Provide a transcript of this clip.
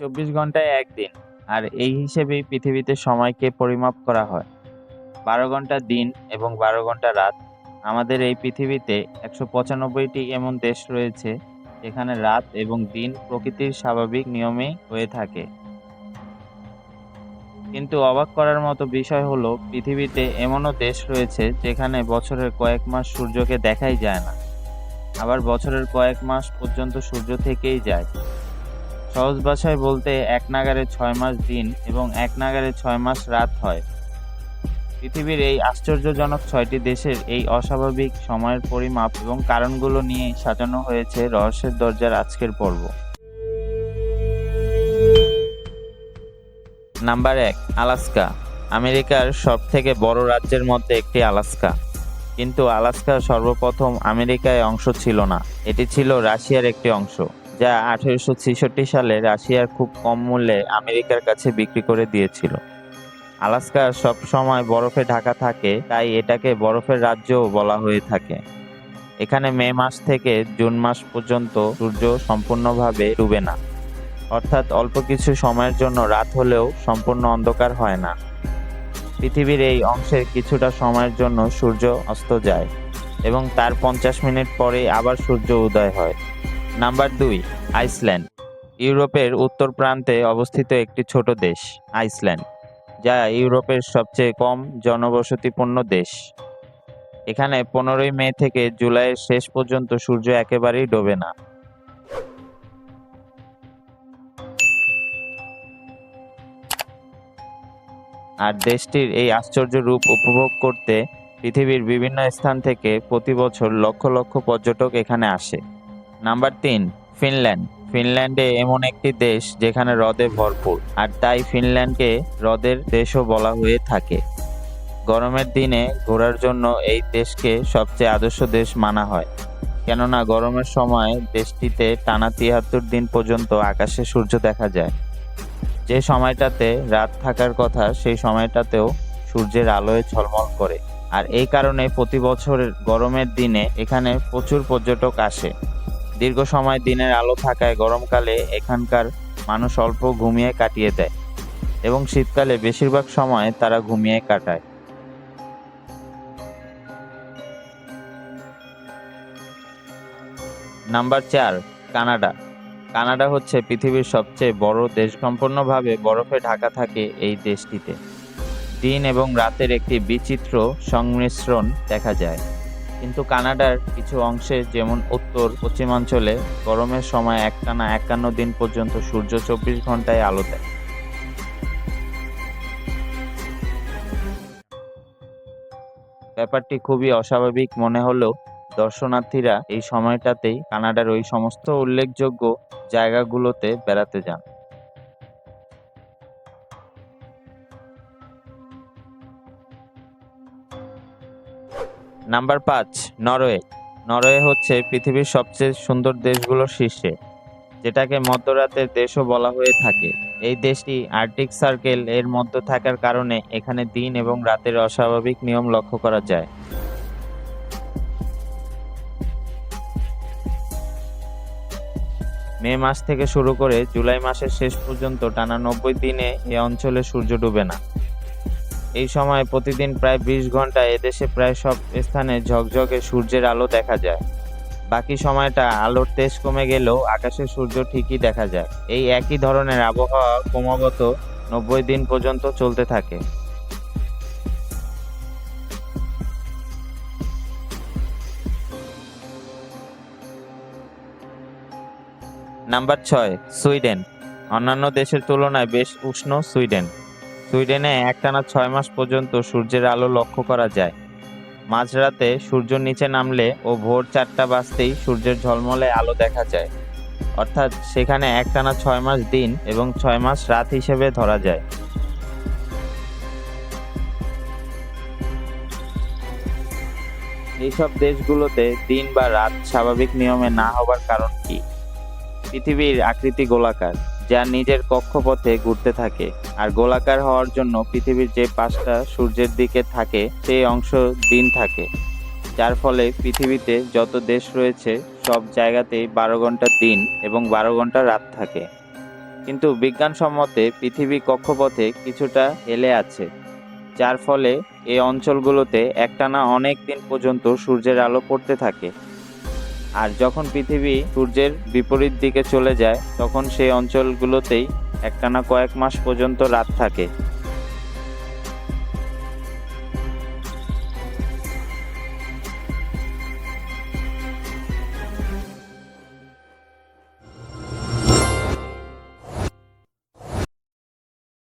চব্বিশ ঘন্টায় একদিন। আর এই হিসেবেই পৃথিবীতে সময়কে পরিমাপ করা হয়। বারো ঘণ্টা দিন এবং বারো ঘণ্টা রাত। আমাদের এই পৃথিবীতে একশো পঁচানব্বইটি এমন দেশ রয়েছে, যেখানে রাত এবং দিন প্রকৃতির স্বাভাবিক নিয়মেই হয়ে থাকে। কিন্তু অবাক করার মতো বিষয় হলো, পৃথিবীতে এমনও দেশ রয়েছে, যেখানে বছরের কয়েক মাস সূর্যকে দেখাই যায় না। আবার বছরের কয়েক মাস পর্যন্ত সূর্য থেকেই যায়। সহজ ভাষায় বলতে এক নাগারে ছয় মাস দিন এবং এক নাগারে ছয় মাস রাত হয়। পৃথিবীর এই আশ্চর্যজনক ছয়টি দেশের এই অস্বাভাবিক সময়ের পরিমাপ এবং কারণগুলো নিয়ে সাজানো হয়েছে রহস্যের দরজার আজকের পর্ব। নাম্বার এক, আলাস্কা। আমেরিকার সব থেকে বড় রাজ্যের মধ্যে একটি আলাস্কা। কিন্তু আলাস্কা সর্বপ্রথম আমেরিকায় অংশ ছিল না। এটি ছিল রাশিয়ার একটি অংশ। যা আঠেরোশো ছেষট্টি সালে রাশিয়ার খুব কম মূল্যে আমেরিকার কাছে বিক্রি করে দিয়েছিল। আলাস্কা সব সময় বরফে ঢাকা থাকে, তাই এটাকে বরফের রাজ্যও বলা হয়ে থাকে। এখানে মে মাস থেকে জুন মাস পর্যন্ত সূর্য সম্পূর্ণভাবে ডুবে না। অর্থাৎ অল্প কিছু সময়ের জন্য রাত হলেও সম্পূর্ণ অন্ধকার হয় না। পৃথিবীর এই অংশের কিছুটা সময়ের জন্য সূর্য অস্ত যায় এবং তার পঞ্চাশ মিনিট পরে আবার সূর্য উদয় হয়। নাম্বার দুই, আইসল্যান্ড। ইউরোপের উত্তর প্রান্তে অবস্থিত একটি ছোট দেশ, আইসল্যান্ড, যা ইউরোপের সবচেয়ে কম জনবসতিপূর্ণ দেশ। এখানে পনেরোই মে থেকে জুলাইয়ের শেষ পর্যন্ত সূর্য একেবারেই ডোবে না। আর দেশটির এই আশ্চর্য রূপ উপভোগ করতে পৃথিবীর বিভিন্ন স্থান থেকে প্রতি বছর লক্ষ লক্ষ পর্যটক এখানে আসে। নাম্বার তিন ফিনল্যান্ড ফিনল্যান্ডে এমন একটি দেশ যেখানে হ্রদে ভরপুর, আর তাই ফিনল্যান্ডকে হ্রদের দেশও বলা হয়ে থাকে। গরমের দিনে ঘোরার জন্য এই দেশকে সবচেয়ে আদর্শ দেশ মানা হয়। কেননা গরমের সময় দেশটিতে টানা তিয়াত্তর দিন পর্যন্ত আকাশে সূর্য দেখা যায়। যে সময়টাতে রাত থাকার কথা, সেই সময়টাতেও সূর্যের আলোয় ঝলমল করে। আর এই কারণে প্রতি বছরের গরমের দিনে এখানে প্রচুর পর্যটক আসে। দীর্ঘ সময় দিনের আলো থাকায় গরমকালে এখানকার মানুষ অল্প ঘুমিয়ে কাটিয়ে দেয় এবং শীতকালে বেশিরভাগ সময় তারা ঘুমিয়ে কাটায়। নাম্বার চার, কানাডা। কানাডা হচ্ছে পৃথিবীর সবচেয়ে বড় দেশ। সম্পূর্ণভাবে বরফে ঢাকা থাকে এই দেশটিতে। দিন এবং রাতের একটি বিচিত্র সংমিশ্রণ দেখা যায়। কিন্তু কানাডার কিছু অংশে, যেমন উত্তর, পশ্চিমাঞ্চলে, গরমের সময় একটানা একান্ন দিন পর্যন্ত সূর্য চব্বিশ ঘন্টায় আলো দেয়। ব্যাপারটি খুবই অস্বাভাবিক মনে হলেও দর্শনার্থীরা এই সময়টাতেই কানাডার ওই সমস্ত উল্লেখযোগ্য জায়গাগুলোতে বেড়াতে যান। নাম্বার পাঁচ, নরওয়ে। নরওয়ে হচ্ছে পৃথিবীর সবচেয়ে সুন্দর দেশগুলোর শীর্ষে, যেটাকে মধ্যরাতের দেশও বলা হয়ে থাকে। এই দেশটি আর্কটিক সার্কেল এর মধ্যে থাকার কারণে এখানে দিন এবং রাতের অস্বাভাবিক নিয়ম লক্ষ্য করা যায়। মে মাস থেকে শুরু করে জুলাই মাসের শেষ পর্যন্ত টানা নব্বই দিনে এ অঞ্চলে সূর্য ডুবে না। এই সময় প্রতিদিন প্রায় বিশ ঘণ্টা এদেশে প্রায় সব স্থানে ঝকঝকে সূর্যের আলো দেখা যায়। বাকি সময়টা আলোর তেজ কমে গেলেও আকাশে সূর্য ঠিকই দেখা যায়। এই একই ধরনের আবহাওয়া ক্রমাগত নব্বই দিন পর্যন্ত চলতে থাকে। নাম্বার ছয়, সুইডেন। অন্যান্য দেশের তুলনায় বেশ উষ্ণ সুইডেন। সুইডেনে একটানা ছয় মাস পর্যন্ত সূর্যের আলো লক্ষ্য করা যায়। মাঝরাতে সূর্য নিচে নামলে ও ভোর চারটা বাজতেই সূর্যের ঝলমলে আলো দেখা যায়। অর্থাৎ সেখানে একটানা ছয় মাস দিন এবং ছয় মাস রাত হিসেবে ধরা যায়। এইসব দেশগুলোতে দিন বা রাত স্বাভাবিক নিয়মে না হবার কারণ কি? পৃথিবীর আকৃতি গোলাকার। যা নিজের কক্ষপথে ঘুরতে থাকে। আর গোলাকার হওয়ার জন্য পৃথিবীর যে পাঁচটা সূর্যের দিকে থাকে, সেই অংশ দিন থাকে। যার ফলে পৃথিবীতে যত দেশ রয়েছে, সব জায়গাতেই বারো ঘণ্টা দিন এবং বারো ঘণ্টা রাত থাকে। কিন্তু বিজ্ঞানসম্মতে পৃথিবী কক্ষপথে কিছুটা হেলে আছে, যার ফলে এই অঞ্চলগুলোতে একটানা অনেক দিন পর্যন্ত সূর্যের আলো পড়তে থাকে। আর যখন পৃথিবী সূর্যের বিপরীত দিকে চলে যায়, তখন সেই অঞ্চলগুলোতেই একটানা কয়েক মাস পর্যন্ত রাত থাকে।